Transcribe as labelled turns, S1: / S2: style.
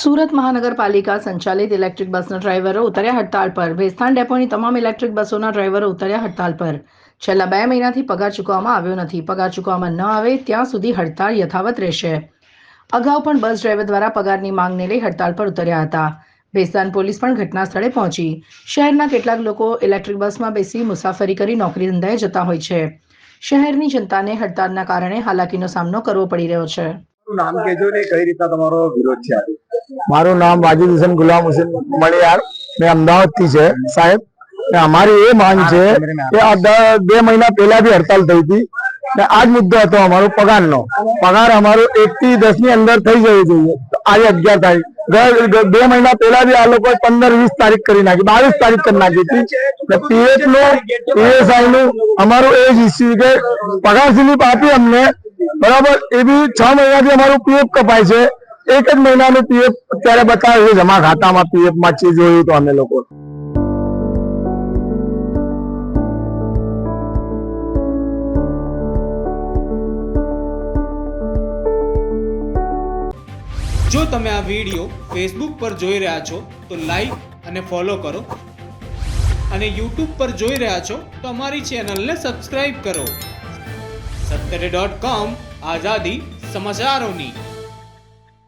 S1: સુરત મહાનગરપાલિકા સંચાલિત ઇલેક્ટ્રિક બસના ડ્રાઈવરો ઉતર્યા હડતાળ પર. ભેસ્તાન ડેપોની તમામ ઇલેક્ટ્રિક બસોના ડ્રાઈવરો ઉતર્યા હડતાળ પર. છેલ્લા બે મહિનાથી પગાર ચૂકવવામાં આવ્યો નથી. પગાર ચૂકવવામાં ન આવે ત્યાં સુધી હડતાળ યથાવત રહેશે. અગાઉ પણ બસ ડ્રાઈવર દ્વારા પગારની માંગને લઈ હડતાળ પર ઉતર્યા હતા. ભેસ્તાન પોલીસ પણ ઘટના સ્થળે પહોંચી. શહેરના કેટલાક લોકો ઇલેક્ટ્રિક બસમાં બેસી મુસાફરી કરી નોકરી ધંધાએ જતા હોય છે. શહેરની જનતાને હડતાળના કારણે હાલાકીનો સામનો કરવો પડી રહ્યો છે.
S2: નામ કેજો ને કઈ રીતના તમારો વિરોધ છે
S3: મારું નામ વાજિદ હુસેન ગુલામ હુસેન મણિયાર મેં અમદાવાદથી છે, સાહેબ. અમારી એ માંગ છે કે બે મહિના પહેલા બી હડતાલ થઈ હતી. ને મુદ્દો હતો અમારો પગારનો. પગાર અમારો એક થી દસની અંદર થઈ જવું જોઈએ આજે અગિયાર તારીખ. બે મહિના પહેલા બી આ લોકો પંદર વીસ તારીખ કરી નાખી, બાવીસ તારીખ કરી નાખી હતી. પીએફનું પીએસઆઈ નું અમારું એ જ ઇસ્યુ કે પગાર સ્લીપ આપી અમને. બરાબર? એ બી છ મહિનાથી અમારું પીએફ કપાય છે. એક જ મહિનાનું પીએફ અત્યારે બતાવે છે, જમા ખાતામાં પીએફમાં છે જોયું તો અમે લોકો.
S4: જો તમે આ વીડિયો ફેસબુક પર જોઈ રહ્યા છો, તો લાઈક અને ફોલો કરો. અને યુટ્યુબ પર જોઈ રહ્યા છો, તો અમારી ચેનલને સબસ્ક્રાઈબ કરો. સત્તરે ડોટ કોમ આઝાદી સમાચારોની.